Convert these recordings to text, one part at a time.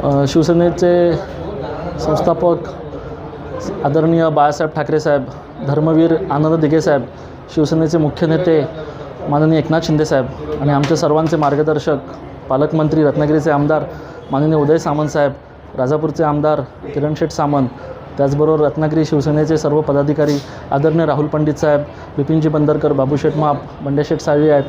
शिवसेनेचे संस्थापक आदरणीय बाळासाहेब ठाकरे साहेब धर्मवीर आनंद दिघे साहेब शिवसेनेचे मुख्य नेते माननीय एकनाथ शिंदे साहेब आणि आमच्या सर्वांचे मार्गदर्शक पालकमंत्री रत्नागिरीचे आमदार माननीय उदय सामंत साहेब राजापूरचे आमदार किरण शेठ सामंत त्याचबरोबर रत्नागिरी शिवसेनेचे सर्व पदाधिकारी आदरणीय राहुल पंडित साहेब बिपिनजी बंदरकर बाबूशेठ माप बंडेशेठ साळवी आहेत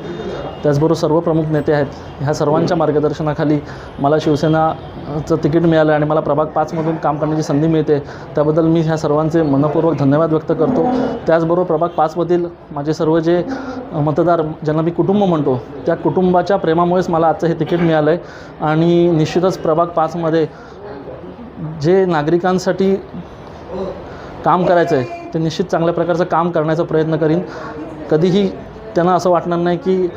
त्याचबरोबर सर्व प्रमुख नेते आहेत. ह्या सर्वांच्या मार्गदर्शनाखाली मला शिवसेना चं तिकीट मिळालं आणि मला प्रभाग पाचमधून काम करण्याची संधी मिळते त्याबद्दल मी ह्या सर्वांचे मनपूर्वक धन्यवाद व्यक्त करतो. त्याचबरोबर प्रभाग पाचमधील माझे सर्व जे मतदार ज्यांना मी कुटुंब म्हणतो त्या कुटुंबाच्या प्रेमामुळेच मला आजचं हे तिकीट मिळालं आहे आणि निश्चितच प्रभाग पाचमध्ये जे नागरिकांसाठी काम करायचं आहे ते निश्चित चांगल्या प्रकारचं काम करण्याचा प्रयत्न करीन. कधीही त्यांना असं वाटणार नाही की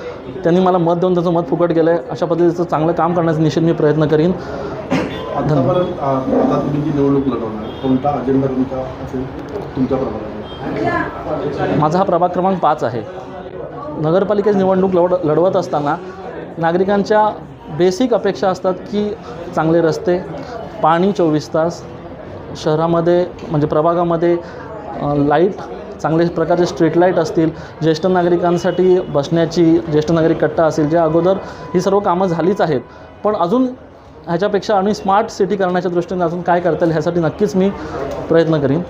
त्यांनी मला मत देऊन त्याचं मत फुकट गेलं आहे अशा पद्धतीचं चांगलं काम करण्याचा निश्चित मी प्रयत्न करीन. आतापर्यंत आता तुम्ही जी निवडणूक लढवणार कोणता अजेंडा तुमचा असेल तुमच्या प्रभागात? माझा हा प्रभाग क्रमांक पाच आहे. नगरपालिकेची निवडणूक लढ लढवत असताना नागरिकांच्या बेसिक अपेक्षा असतात की चांगले रस्ते पाणी चोवीस तास शहरामध्ये म्हणजे प्रभागामध्ये लाइट चांगले प्रकारचे स्ट्रीट लाइट असतील ज्येष्ठ नागरिकांसाठी बसण्याची ज्येष्ठ नागरिक कट्टा असेल ज्या अगोदर ही सर्व कामं झालीच आहेत. पण अजून ह्याच्यापेक्षा आम्ही स्मार्ट सिटी करण्याच्या दृष्टीने अजून काय करता येईल ह्यासाठी नक्कीच मी प्रयत्न करीन.